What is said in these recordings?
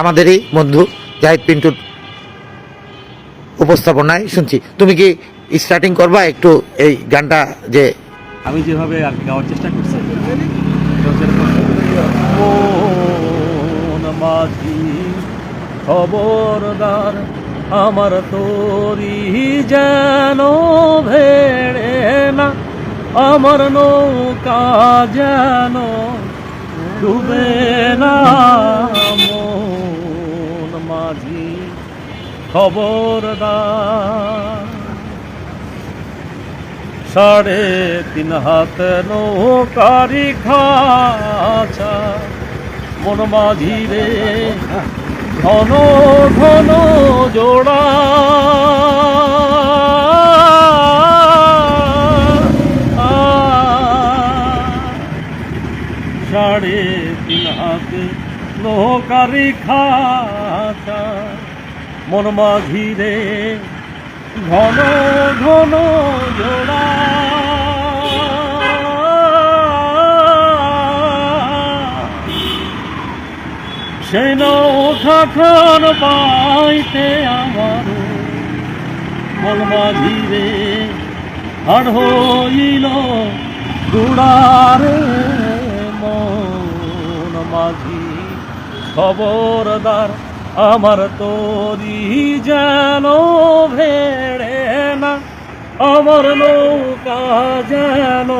আমাদেরই বন্ধু জাহিদ পিন্টুর উপস্থাপনায় শুনছি। তুমি কি স্টার্টিং করবা একটু এই গানটা যে আমি যেভাবে আর কি গাওয়ার চেষ্টা করছি খবরদার আমার তোরি যেন ভেড়ে না, আমার নৌকা যেন ডুবে না মন মাঝি খবরদার। সাড়ে তিন হাত নৌকারি খাচা, মন মাঝি রে ঘন ঘন জোড়া। সাড়ে তিন হাত নৌকারি খাচা মন মাঝি রে ঘন ঘন জোড়া। সেই নৌকা পাইতে আমার মন মাঝি রে হাড় হইল গুড়ারে মন মাঝি খবরদার। আমার তরি যেন ভেড়ে না আমার নৌকা যেন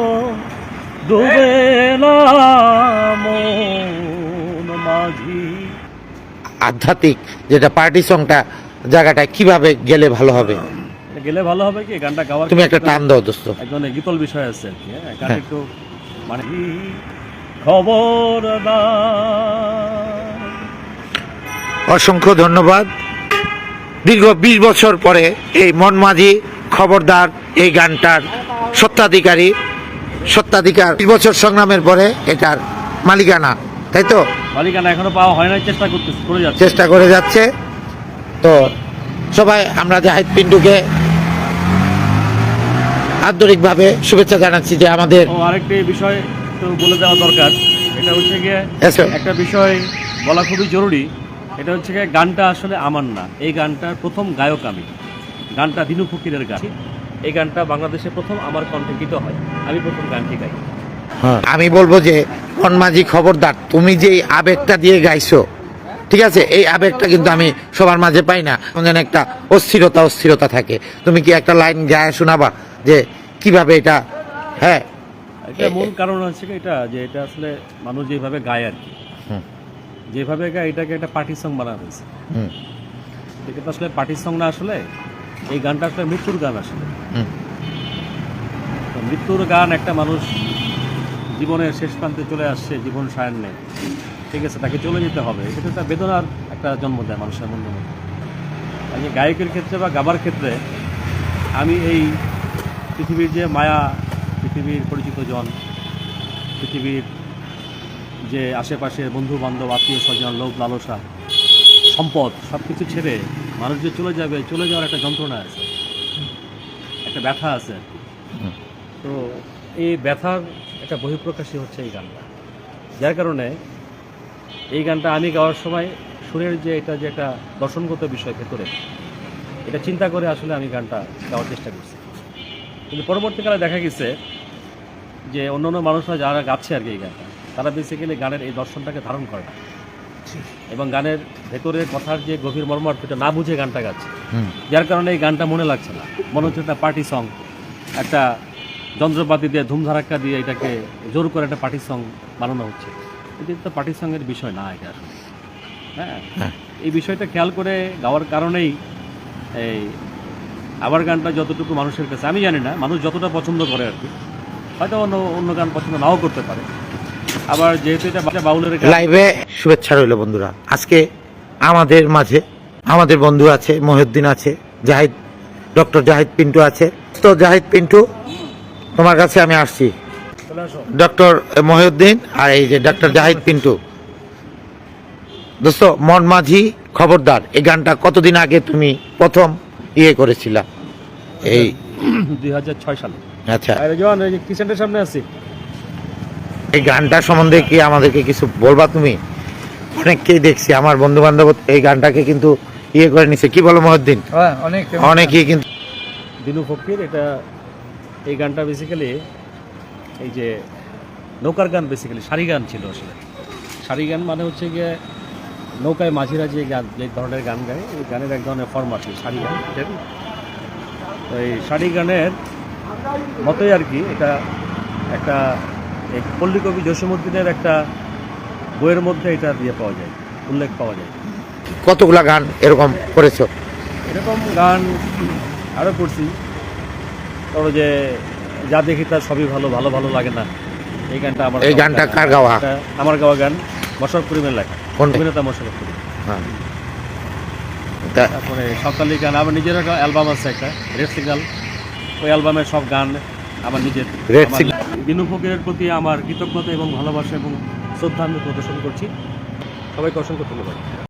ডুবে না মাঝি। আধ্যাত্মিক যেটা পার্টি সংটা জায়গাটা কীভাবে গেলে ভালো হবে? গেলে ভালো হবে কি? গানটা গাওয়ার তুমি একটা টান দাও দোস্ত। একজন গীতল বিষয় আছে আর কি হ্যাঁ? হ্যাঁ। একটু মানে খবর অসংখ্য ধন্যবাদ। দীর্ঘ বিশ বছর পরে এই মনমাঝি খবরদার এই গানটার সত্ত্বাধিকারী সত্ত্বাধিকার। বিশ বছর সংগ্রামের পরে এটার মালিকানা তাই তো? মালিকানা এখনও পাওয়া হয় না চেষ্টা করতেছে করে যাচ্ছে। চেষ্টা করে যাচ্ছে। তো সবাই আমরা জাহিদ পিন্টুকে আন্তরিকভাবে শুভেচ্ছা জানাচ্ছি যে আমাদের আরেকটি বিষয় তো বলে দেওয়া দরকার। এটা হচ্ছে গিয়ে একটা বিষয় বলা খুবই জরুরি। এটা হচ্ছে গানটা আসলে আমার না। এই গানটার প্রথম গায়ক আমি। গানটা দিনু ফকিরের গান। এই গানটা বাংলাদেশে প্রথম আমার কণ্ঠে গীত হয়। আমি প্রথম গানটি গাই। আমি বলব যে মনমাঝি খবরদার তুমি যে আবেগটা দিয়ে গাইছো ঠিক আছে? এই আবেগটা কিন্তু আমি সবার মাঝে পাই না। যেন একটা অস্থিরতা অস্থিরতা থাকে। তুমি কি একটা লাইন গায়ে শোনাবা যে কীভাবে এটা হ্যাঁ? এটা মূল কারণ হচ্ছে কি এটা যে এটা আসলে মানুষ যেভাবে গায় আর কি। যেভাবে গায় এটাকে একটা পার্টি সং বানানো হয়েছে। এটা তো আসলে পার্টি সং না আসলে এই গানটা আসলে মৃত্যুর গান আসলে। তো মৃত্যুর গান একটা মানুষ জীবনের শেষ প্রান্তে চলে আসছে জীবন সায়ান্নে ঠিক আছে তাকে চলে যেতে হবে। এটা তো একটা বেদনার একটা জন্ম দেয় মানুষের মধ্যে। মধ্যে গায়কের ক্ষেত্রে বা গাবার ক্ষেত্রে আমি এই পৃথিবীর যে মায়া পৃথিবীর পরিচিত জন পৃথিবীর যে আশেপাশে বন্ধু বান্ধব আত্মীয় স্বজন লোক লালসা সম্পদ সব কিছু ছেড়ে মানুষ যে চলে যাবে চলে যাওয়ার একটা যন্ত্রণা আছে। একটা ব্যথা আছে। তো এই ব্যথার একটা বহিঃপ্রকাশই হচ্ছে এই গানটা। যার কারণে এই গানটা আমি গাওয়ার সময় সুরের যে এটা যে একটা দর্শনগত বিষয় ভেতরে এটা চিন্তা করে আসলে আমি গানটা গাওয়ার চেষ্টা করছি। কিন্তু পরবর্তীকালে দেখা গেছে যে অন্য অন্য মানুষরা যারা গাচ্ছে আর কি এই গানটা তারা বেসিক্যালি গানের এই দর্শনটাকে ধারণ করে না। এবং গানের ভেতরের কথার যে গভীর মর্মার্থ এটা না বুঝে গানটা গাচ্ছে। যার কারণে এই গানটা মনে লাগছে না। মনে হচ্ছে একটা পার্টি সং একটা যন্ত্রপাতি দিয়ে ধুমধারাক্কা দিয়ে এটাকে জোর করে একটা পার্টি সং বানানো হচ্ছে। এটা তো পার্টি সঙ্গের বিষয় না এটা। আসলে হ্যাঁ? হ্যাঁ। এই বিষয়টা খেয়াল করে গাওয়ার কারণেই এই আবার গানটা যতটুকু মানুষের কাছে আমি জানি না মানুষ যতটা পছন্দ করে আর কি। হয়তো অন্য অন্য গান পছন্দ নাও করতে পারে। আবার যেহেতু এটা বাউলের লাইভে শুভেচ্ছা রইল বন্ধুরা। আজকে আমাদের মাঝে আমাদের বন্ধু আছে মহিউদ্দিন আছে জাহিদ ডক্টর জাহিদ পিন্টু আছে। তো জাহিদ পিন্টু তোমার কাছে আমি আসছি। ডক্টর মহিউদ্দিন আর এই যে ডক্টর জাহিদ পিন্টু। দোস্ত মন মাঝি খবরদার। এই গানটা কতদিন আগে তুমি প্রথম ইয়ে করেছিলা? এই দুই হাজার ছয় সালে। আচ্ছা। কিচেনের সামনে আছি। এই গানটা সম্বন্ধে কি আমাদেরকে কিছু বলবা তুমি? অনেককেই দেখছি আমার বন্ধু বান্ধব এই গানটাকে কিন্তু ইয়ে করে নিছে। কি বলো মহদ্দিন? হ্যাঁ অনেক অনেকেই কিন্তু দিনু ফকির এটা এই গানটা বেসিক্যালি এই যে নৌকার গান বেসিক্যালি সারি গান ছিল আসলে। সারি গান মানে হচ্ছে গিয়ে নৌকায় মাঝিরা যে গান যে ধরনের গান গায় এই গানের এক ধরনের ফর্ম আছে সারি গান তো এই সারি গানের মতোই আর কি এটা একটা এই পল্লী কবি জসীমুদ্দিনের একটা বইয়ের মধ্যে এটা দিয়ে পাওয়া যায় উল্লেখ পাওয়া যায়। কতগুলা গান এরকম করেছ? এরকম গান আরও করছি। ধরো যে যা দেখি তার সবই ভালো ভালো ভালো লাগে না। এই গানটা আমার এই গানটা কার গাওয়া? আমার গাওয়া গান মশরফ করিমের লেখা? অভিনেতা মশরফ করিম। হ্যাঁ। তারপরে সকালি গান আমার নিজের একটা অ্যালবাম আছে একটা রেড সিগনাল ওই অ্যালবামের সব গান আমার নিজের প্রতি আমার কৃতজ্ঞতা এবং ভালোবাসা এবং শ্রদ্ধা আমি প্রদর্শন করছি। সবাইকে অসংখ্য ধন্যবাদ।